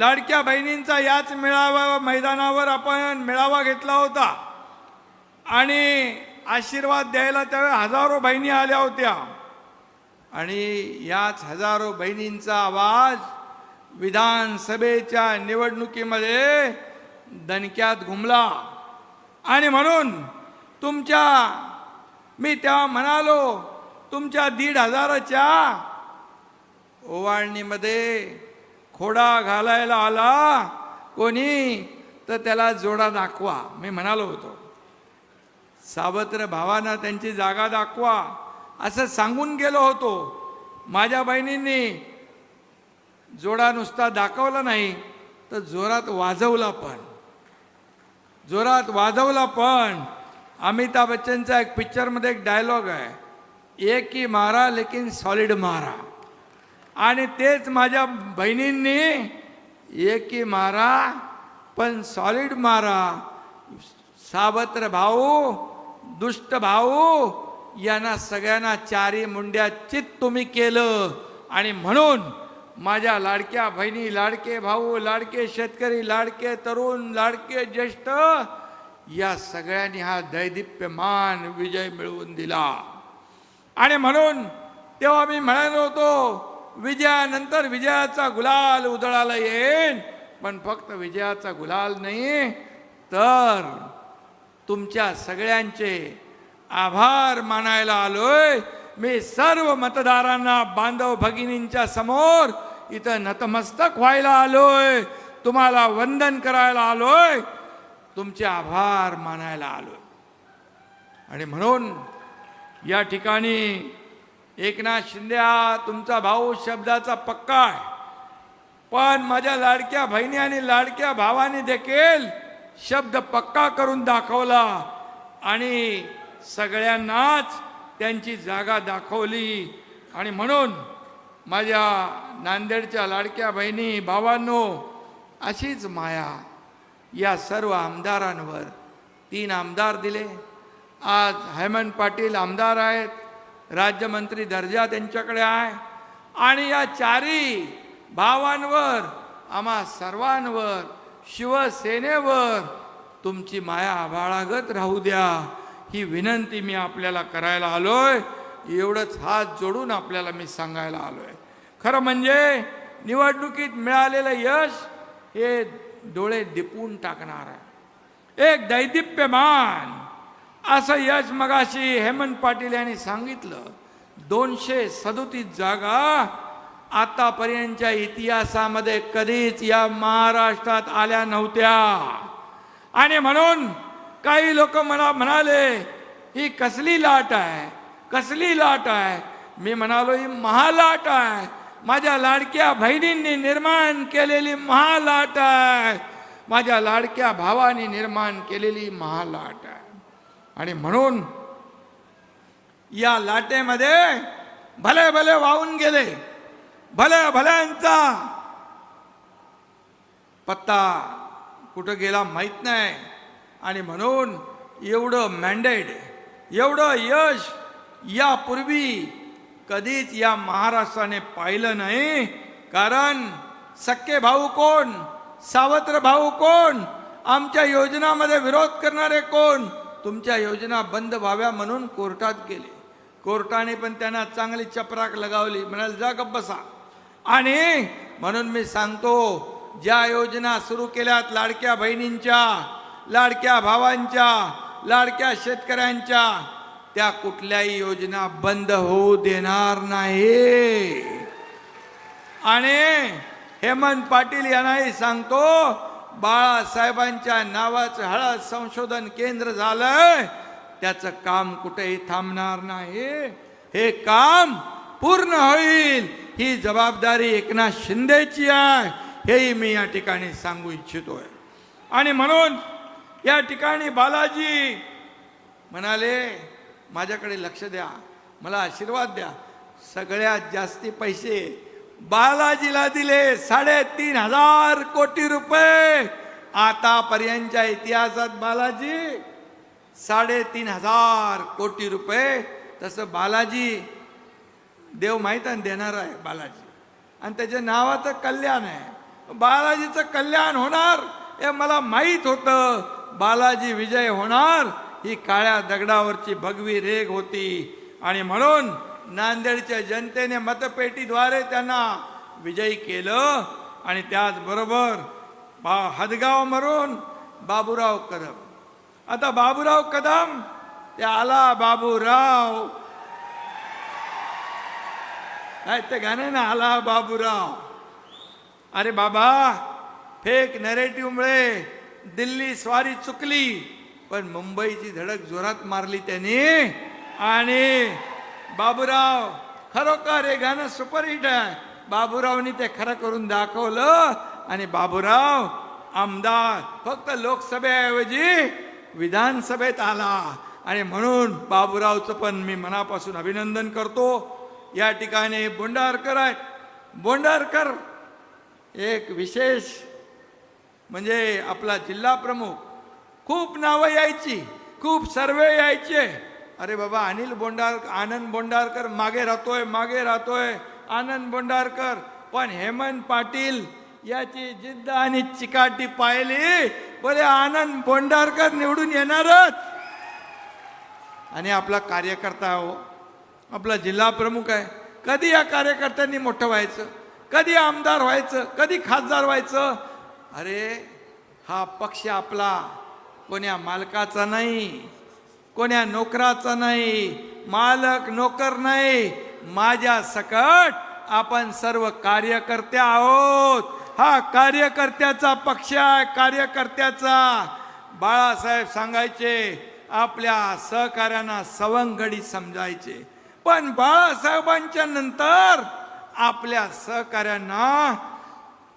लाडक्या बहिणींचा याच मेळावा मैदानावर आपण मेळावा घेतला होता. आणि आशीर्वाद द्यायला त्यावेळी हजारो बहिणी आल्या होत्या. आणि याच हजारो बहिणींचा आवाज विधानसभेच्या निवडणुकीमध्ये दणक्यात घुमला. आणि म्हणून तुमच्या मी तेव्हा म्हणालो तुमच्या दीड हजाराच्या ओवाळणीमध्ये खोडा घालायला आला कोणी? तर त्याला जोडा दाखवा. मी म्हणालो होतो. सावत्र भावांना त्यांची जागा दाखवा. असं सांगून गेलो होतो. माझ्या बहिणींनी जोडा नुसता दाखवला नाही तर जोरात वाजवला पण. जोरात वाजवला पण. अमिताभ बच्चनचा एक पिक्चरमध्ये एक डायलॉग आहे. एक ही मारा लेकिन सॉलिड मारा. आणि तेच माझ्या बहिणींनी एकी मारा पण सॉलिड मारा. सावत्र भाऊ दुष्ट भाऊ यांना सगळ्यांना चारी मुंड्या चित तुम्ही केलं. आणि म्हणून माझ्या लाडक्या बहिणी लाडके भाऊ लाडके शेतकरी लाडके तरुण लाडके ज्येष्ठ या सगळ्यांनी हा दैदिप्यमान विजय मिळवून दिला. आणि म्हणून तेव्हा मी म्हणालो होतो विजयानंतर विजयाचा गुलाल उधळाला येईन. पण फक्त विजयाचा गुलाल नाही तर तुमच्या सगळ्यांचे आभार मानायला आलोय. मी सर्व मतदारांना बांधव भगिनींच्या समोर इथं नतमस्तक व्हायला आलोय. तुम्हाला वंदन करायला आलोय. तुमचे आभार मानायला आलोय. आणि म्हणून या ठिकाणी एकनाथ शिंदे हा तुमचा भाऊ शब्दाचा पक्का आहे. पण माझ्या लाडक्या बहिणी आणि लाडक्या भावाने देखील शब्द पक्का करून दाखवला आणि सगळ्यांनाच त्यांची जागा दाखवली. आणि म्हणून माझ्या नांदेडच्या लाडक्या बहिणी भावांनो अशीच माया या सर्व आमदारांवर तीन आमदार दिले. आज हेमंत पाटील आमदार आहेत. राज्यमंत्री दर्जा त्यांच्याकडे आहे. आणि या चारी भावांवर आम्हा सर्वांवर शिवसेनेवर तुमची माया आभाळागत राहू द्या. ही विनंती मी आपल्याला करायला आलोय. एवढंच हात जोडून आपल्याला मी सांगायला आलोय. खरं म्हणजे निवडणुकीत मिळालेलं यश हे डोळे दिपून टाकणार आहे. एक दैदिप्यमान असं यश मगाशी हेमंत पाटील यांनी सांगितलं दोनशे सदोतीस जागा आतापर्यंतच्या इतिहासामध्ये कधीच या महाराष्ट्रात आल्या नव्हत्या. आणि म्हणून काही लोक मला म्हणाले ही कसली लाट आहे? कसली लाट आहे? मी म्हणालो ही महालाट आहे. माझ्या लाडक्या बहिणींनी निर्माण केलेली महालाट आहे. माझ्या लाडक्या भावाने निर्माण केलेली महालाट आहे. आणि म्हणून या लाटेमध्ये भले भले वाहून गेले भल्या भल्यांचा पत्ता कुठं गेला माहीत नाही. आणि म्हणून एवढं मॅन्डेट एवढं यश यापूर्वी कधीच या महाराष्ट्राने पाहिलं नाही. कारण सक्के भाऊ कोण? सावत्र भाऊ कोण? आमच्या योजनामध्ये विरोध करणारे कोण? तुमच्या योजना बंद व्हाव्या म्हणून कोर्टात गेले. कोर्टाने पण त्यांना चांगली चपराक लगावली. म्हणाल जा गप्प बसा. आणि म्हणून मी सांगतो ज्या योजना सुरू केल्यात लाडक्या बहिणींच्या लाडक्या भावांच्या लाडक्या शेतकऱ्यांच्या त्या कुठल्याही योजना बंद होऊ देणार नाही. आणि हेमंत पाटील यांनाही सांगतो बाळासाहेबांच्या नावाचं हळद संशोधन केंद्र झालंय. त्याचं काम कुठेही थांबणार नाही. हे काम पूर्ण होईल. ही जबाबदारी एकनाथ शिंदेची आहे. हेही मी या ठिकाणी सांगू इच्छितोय. आणि म्हणून या ठिकाणी बालाजी म्हणाले माझ्याकडे लक्ष द्या. मला आशीर्वाद द्या. सगळ्यात जास्ती पैसे बालाजीला दिले साडेतीन हजार कोटी रुपये. आतापर्यंतच्या इतिहासात बालाजी साडेतीन हजार कोटी रुपये. तसं बालाजी देव माहीत आहे देणार आहे बालाजी. आणि त्याच्या नावाचं कल्याण आहे. बालाजीचं कल्याण होणार हे मला माहीत होतं. बालाजी विजय होणार ही काळ्या दगडावरची भगवी रेग होती. आणि म्हणून नांदेडच्या जनतेने मतपेटीद्वारे त्यांना विजयी केलं आणि त्याचबरोबर बा हदगाव मरून बाबूराव कदम. आता बाबूराव कदम ते आला बाबूराव. काय ते गाणे ना आला बाबूराव. अरे बाबा फेक नरेटिव्हमुळे दिल्ली स्वारी चुकली पण मुंबईची धडक जोरात मारली त्यांनी आणि बाबूराव खरोखर हे गाणं सुपरहिट आहे. बाबूरावनी ते खरं करून दाखवलं आणि बाबूराव आमदार फक्त लोकसभेऐवजी विधानसभेत आला. आणि म्हणून बाबूरावचं पण मी मनापासून अभिनंदन करतो. या ठिकाणी बोंडारकर आहेत. बोंडारकर एक विशेष म्हणजे आपला जिल्हा प्रमुख. खूप नावं यायची खूप सर्वे यायचे. अरे बाबा अनिल बोंडार आनंद बोंडारकर मागे राहतोय मागे राहतोय. आनंद बोंडारकर पण हेमंत पाटील याची जिद्द आणि चिकाटी पाहिली. बोले आनंद बोंडारकर निवडून येणारच. आणि आपला कार्यकर्ता हो आपला जिल्हा प्रमुख आहे. कधी या कार्यकर्त्यांनी मोठं व्हायचं? कधी आमदार व्हायचं? कधी खासदार व्हायचं? अरे हा पक्ष आपला. कोण्या मालकाचा नाही. कोण्या नोकराचा नाही मालक नोकर नाही माझ्या सकट आपण सर्व कार्यकर्ते आहोत. हा कार्यकर्त्याचा पक्ष आहे कार्यकर्त्याचा. बाळासाहेब सांगायचे आपल्या सहकार्यांना सवंगडी समजायचे. पण बाळासाहेबांच्या नंतर आपल्या सहकार्यांना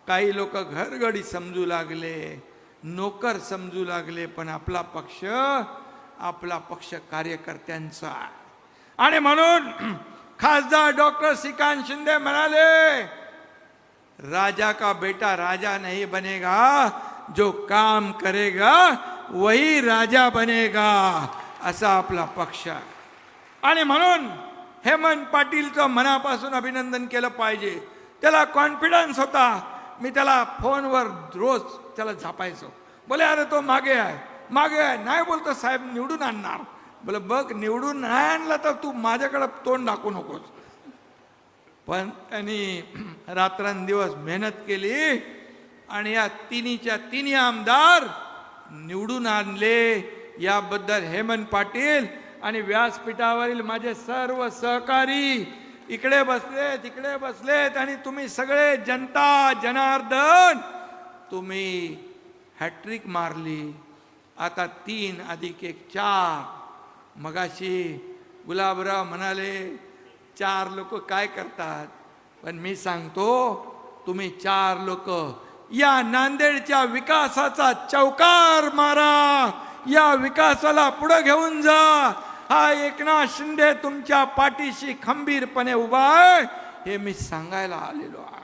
काही लोक घरगडी समजू लागले नोकर समजू लागले पण आपला पक्ष आपला पक्ष कार्यकर्त्यांचा आणि म्हणून खासदार डॉक्टर श्रीकांत शिंदे म्हणाले राजा का बेटा राजा नहीं बनेगा जो काम करेगा वही राजा बनेगा असा आपला पक्ष आणि म्हणून हेमंत पाटीलचं मनापासून अभिनंदन केलं पाहिजे. त्याला कॉन्फिडन्स होता. मी त्याला फोनवर रोज त्याला झापायचो. बोले अरे तो मागे आहे. मागे नाही बोलतो साहेब निवडून आणणार. बोल बघ निवडून नाही आणला तर तू माझ्याकडे तोंड दाखवू नकोस. पण त्यांनी रात्रंदिवस मेहनत केली आणि या तिन्हीच्या तिन्ही आमदार निवडून आणले. याबद्दल हेमंत पाटील आणि व्यासपीठावरील माझे सर्व सहकारी इकडे बसले तिकडे बसलेत आणि तुम्ही सगळे जनता जनार्दन तुम्ही हॅट्रिक मारली. आता तीन अधिक एक चार. मगाशी गुलाबराव म्हणाले चार लोक काय करतात? पण मी सांगतो तुम्ही चार लोक या नांदेडच्या विकासाचा चौकार मारा. या विकासाला पुढे घेऊन जा. हा एकनाथ शिंदे तुमच्या पाठीशी खंबीरपणे उभा आहे. हे मी सांगायला आलेलो आहे.